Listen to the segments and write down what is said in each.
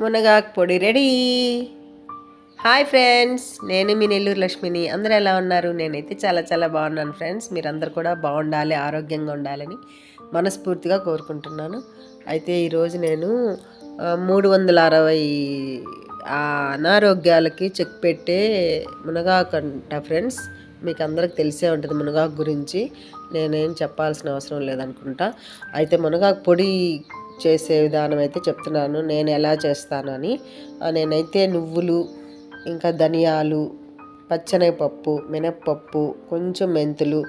మునగాకు పొడి ready. Hi friends నేను మీ నెల్లూరు లక్ష్మిని. అందరూ ఎలా ఉన్నారు? నేనైతే చాలా చాలా బాగున్నాను ఫ్రెండ్స్. మీరందరూ కూడా బాగుండాలి ఆరోగ్యంగా ఉండాలని మనస్ఫూర్తిగా కోరుకుంటున్నాను. అయితే ఈరోజు నేను మూడు వందల అరవై అనారోగ్యాలకి చెక్ పెట్టే మునగాకు అంట ఫ్రెండ్స్. మీకు అందరికి తెలిసే ఉంటుంది మునగాకు గురించి. నేనేం చెప్పాల్సిన అవసరం లేదనుకుంటా. అయితే మునగాకు పొడి చేసే విధానం అయితే చెప్తున్నాను. నేను ఎలా చేస్తానని. నేనైతే నువ్వులు ఇంకా ధనియాలు పచ్చనపప్పు మినప్పప్పు కొంచెం మెంతులు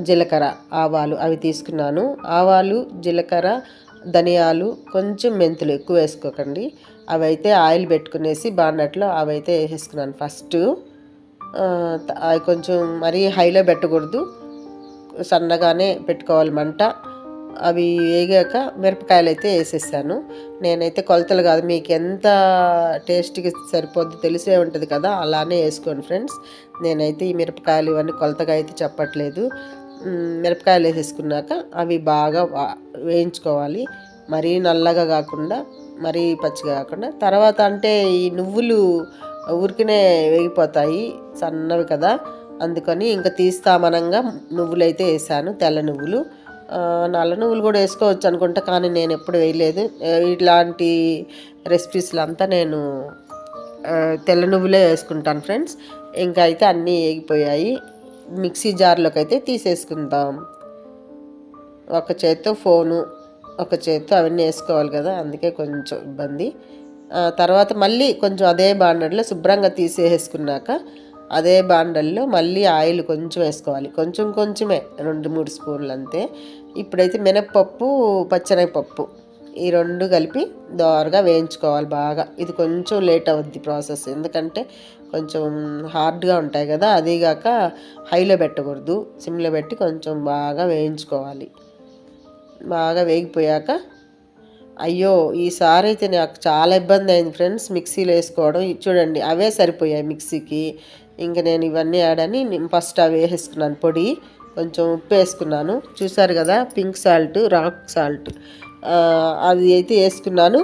జీలకర్ర ఆవాలు అవి తీసుకున్నాను. ఆవాలు జీలకర్ర ధనియాలు కొంచెం మెంతులు ఎక్కువ వేసుకోకండి. అవి అయితే ఆయిల్ పెట్టుకునేసి బాండట్లో అవి అయితే వేసేసుకున్నాను. ఫస్ట్ అవి కొంచెం మరీ హైలో పెట్టకూడదు. సన్నగానే పెట్టుకోవాలి మంట. అవి వేగాక మిరపకాయలు అయితే వేసేసాను. నేనైతే కొలతలు కాదు మీకు ఎంత టేస్ట్కి సరిపోద్ది తెలిసే ఉంటుంది కదా అలానే వేసుకోండి ఫ్రెండ్స్. నేనైతే ఈ మిరపకాయలు ఇవన్నీ కొలతగా అయితే చెప్పట్లేదు. మిరపకాయలు వేసేసుకున్నాక అవి బాగా వేయించుకోవాలి. మరీ నల్లగా కాకుండా మరీ పచ్చిగా కాకుండా. తర్వాత అంటే ఈ నువ్వులు ఊరికనే వేగిపోతాయి సన్నవి కదా. అందుకని ఇంకా తీస్తామనంగా నువ్వులు అయితే వేసాను తెల్ల నువ్వులు. నల్ల నువ్వులు కూడా వేసుకోవచ్చు అనుకుంటా కానీ నేను ఎప్పుడు వేయలేదు. ఇట్లాంటి రెసిపీస్లో అంతా నేను తెల్ల నువ్వులే వేసుకుంటాను ఫ్రెండ్స్. ఇంకా అయితే అన్నీ వేగిపోయాయి. మిక్సీ జార్లోకి అయితే తీసేసుకుందాం. ఒక చేత్తో ఫోను ఒక చేత్తో అవన్నీ వేసుకోవాలి కదా అందుకే కొంచెం ఇబ్బంది. తర్వాత మళ్ళీ కొంచెం అదే బాండర్లో శుభ్రంగా తీసేసుకున్నాక అదే బాండల్లో మళ్ళీ ఆయిల్ కొంచెం వేసుకోవాలి. కొంచెం కొంచెమే రెండు మూడు స్పూన్లు అంతే. ఇప్పుడైతే మినప్పప్పు పచ్చనగపప్పు ఈ రెండు కలిపి దోరగా వేయించుకోవాలి బాగా. ఇది కొంచెం లేట్ అవుద్ది ప్రాసెస్. ఎందుకంటే కొంచెం హార్డ్గా ఉంటాయి కదా అదీగాక హైలో పెట్టకూడదు. సిమ్లో పెట్టి కొంచెం బాగా వేయించుకోవాలి. బాగా వేగిపోయాక అయ్యో ఈసారి అయితే నాకు చాలా ఇబ్బంది అయింది ఫ్రెండ్స్. మిక్సీలో వేసుకోవడం. చూడండి అవే సరిపోయాయి మిక్సీకి. ఇంకా నేను ఇవన్నీ ఆడని ఫస్ట్ అవి వేసేసుకున్నాను. పొడి కొంచెం ఉప్పు వేసుకున్నాను. చూసారు కదా పింక్ సాల్ట్ రాక్ సాల్ట్ అది అయితే వేసుకున్నాను.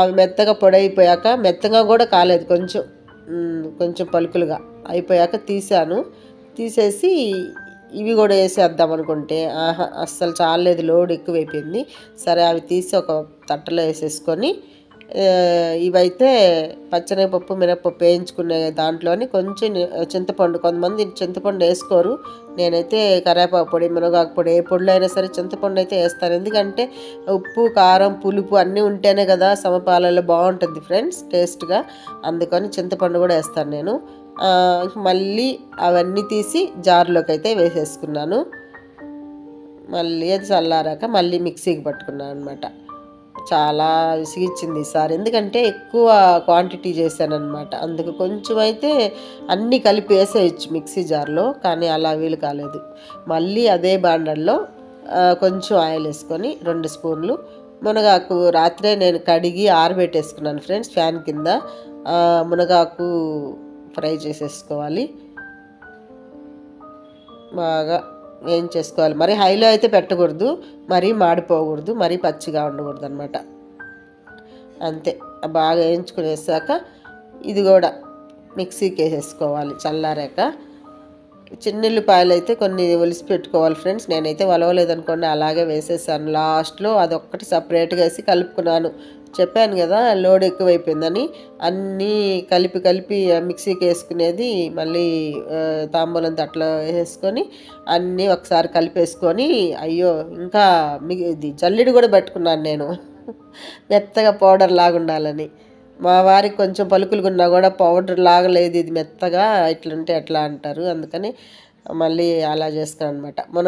అవి మెత్తగా పొడి అయిపోయాక మెత్తగా కూడా కాలేదు కొంచెం కొంచెం పలుకులుగా అయిపోయాక తీసాను. తీసేసి ఇవి కూడా వేసేద్దాం అనుకుంటే ఆహా అస్సలు చాలేదు లోడ్ ఎక్కువైపోయింది. సరే అవి తీసి ఒక తట్టలో వేసేసుకొని ఇవైతే పచ్చనగపప్పు మినపప్పు వేయించుకునే దాంట్లోని కొంచెం చింతపండు కొంతమంది చింతపండు వేసుకోరు. నేనైతే కరేపాకు పొడి మునగాకు పొడి ఏ పొడిలో అయినా సరే చింతపండు అయితే వేస్తాను. ఎందుకంటే ఉప్పు కారం పులుపు అన్నీ ఉంటేనే కదా సమపాలలో బాగుంటుంది ఫ్రెండ్స్ టేస్ట్గా. అందుకని చింతపండు కూడా వేస్తాను నేను. మళ్ళీ అవన్నీ తీసి జార్లోకి అయితే వేసేసుకున్నాను. మళ్ళీ అది చల్లారాక మళ్ళీ మిక్సీకి పట్టుకున్నాను అనమాట చాలా విసిగిచ్చింది ఈసారి ఎందుకంటే ఎక్కువ క్వాంటిటీ చేశానమాట అందుకు కొంచెం అయితే అన్నీ కలిపి వేసేయచ్చు మిక్సీ జార్లో కానీ అలా వీలు కాలేదు. మళ్ళీ అదే బాండల్లో కొంచెం ఆయిల్ వేసుకొని రెండు స్పూన్లు మునగాకు రాత్రే నేను కడిగి ఆరబెట్టేసుకున్నాను ఫ్రెండ్స్ ఫ్యాన్ కింద. మునగాకు ఫ్రై చేసేసుకోవాలి. బాగా వేయించేసుకోవాలి మరి హైలో అయితే పెట్టకూడదు మరీ మాడిపోకూడదు మరీ పచ్చిగా ఉండకూడదు అనమాట అంతే. బాగా వేయించుకునేసాక ఇది కూడా మిక్సీకి వేసేసుకోవాలి చల్లారాక. చిన్నుల్లిపాయలు అయితే కొన్ని ఒలిసి పెట్టుకోవాలి ఫ్రెండ్స్. నేనైతే వలవలేదనుకోండి అలాగే వేసేసాను. లాస్ట్లో అదొక్కటి సపరేట్గా వేసి కలుపుకున్నాను. చెప్పాను కదా లోడ్ ఎక్కువైపోయిందని. అన్నీ కలిపి కలిపి మిక్సీకి వేసుకునేది మళ్ళీ తాంబూలం తట్లో వేసుకొని అన్నీ ఒకసారి కలిపేసుకొని అయ్యో ఇంకా మిగి ఇది జల్లిడి కూడా పెట్టుకున్నాను నేను. మెత్తగా పౌడర్ లాగా ఉండాలని మా వారికి కొంచెం పలుకులుగున్నా కూడా పౌడర్ లాగలేదు ఇది మెత్తగా ఇట్లుంటే ఎట్లా అంటారు. అందుకని మళ్ళీ అలా చేస్తాను అనమాట మునగ